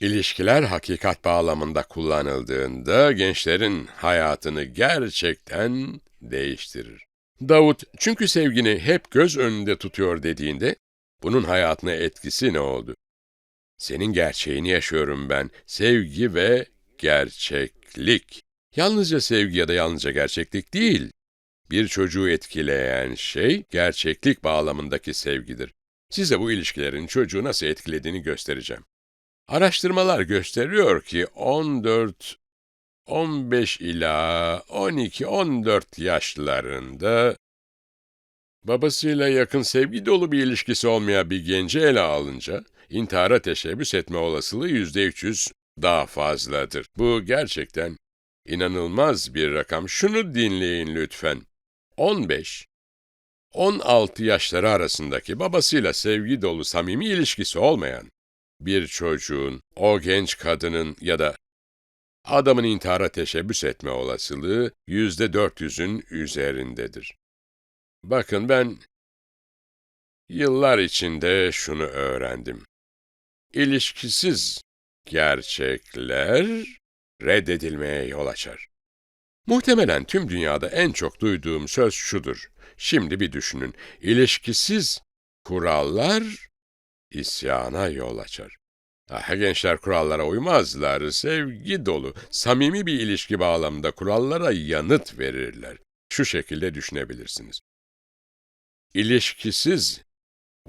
İlişkiler hakikat bağlamında kullanıldığında gençlerin hayatını gerçekten değiştirir. Davut, çünkü sevgini hep göz önünde tutuyor dediğinde, bunun hayatına etkisi ne oldu? Senin gerçeğini yaşıyorum ben, sevgi ve gerçeklik. Yalnızca sevgi ya da yalnızca gerçeklik değil. Bir çocuğu etkileyen şey, gerçeklik bağlamındaki sevgidir. Size bu ilişkilerin çocuğu nasıl etkilediğini göstereceğim. Araştırmalar gösteriyor ki 14 15 ila 12-14 yaşlarında babasıyla yakın sevgi dolu bir ilişkisi olmayan bir genci ele alınca intihara teşebbüs etme olasılığı %300 daha fazladır. Bu gerçekten inanılmaz bir rakam. Şunu dinleyin lütfen. 15 16 yaşları arasındaki babasıyla sevgi dolu samimi ilişkisi olmayan bir çocuğun, o genç kadının ya da adamın intihara teşebbüs etme olasılığı yüzde 400'ün üzerindedir. Bakın ben yıllar içinde şunu öğrendim. İlişkisiz gerçekler reddedilmeye yol açar. Muhtemelen tüm dünyada en çok duyduğum söz şudur. Şimdi bir düşünün. İlişkisiz kurallar isyana yol açar. Ah, gençler kurallara uymazlar, sevgi dolu, samimi bir ilişki bağlamında kurallara yanıt verirler. Şu şekilde düşünebilirsiniz. İlişkisiz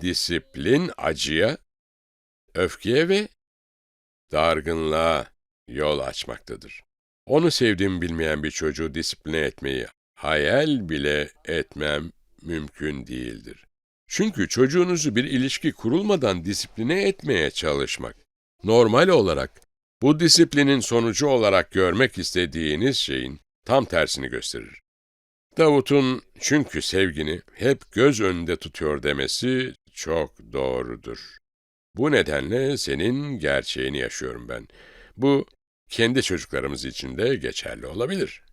disiplin acıya, öfkeye ve dargınlığa yol açmaktadır. Onu sevdiğimi bilmeyen bir çocuğu disipline etmeyi hayal bile etmem mümkün değildir. Çünkü çocuğunuzu bir ilişki kurulmadan disipline etmeye çalışmak, normal olarak bu disiplinin sonucu olarak görmek istediğiniz şeyin tam tersini gösterir. Davut'un çünkü sevgini hep göz önünde tutuyor demesi çok doğrudur. Bu nedenle senin gerçeğini yaşıyorum ben. Bu kendi çocuklarımız için de geçerli olabilir.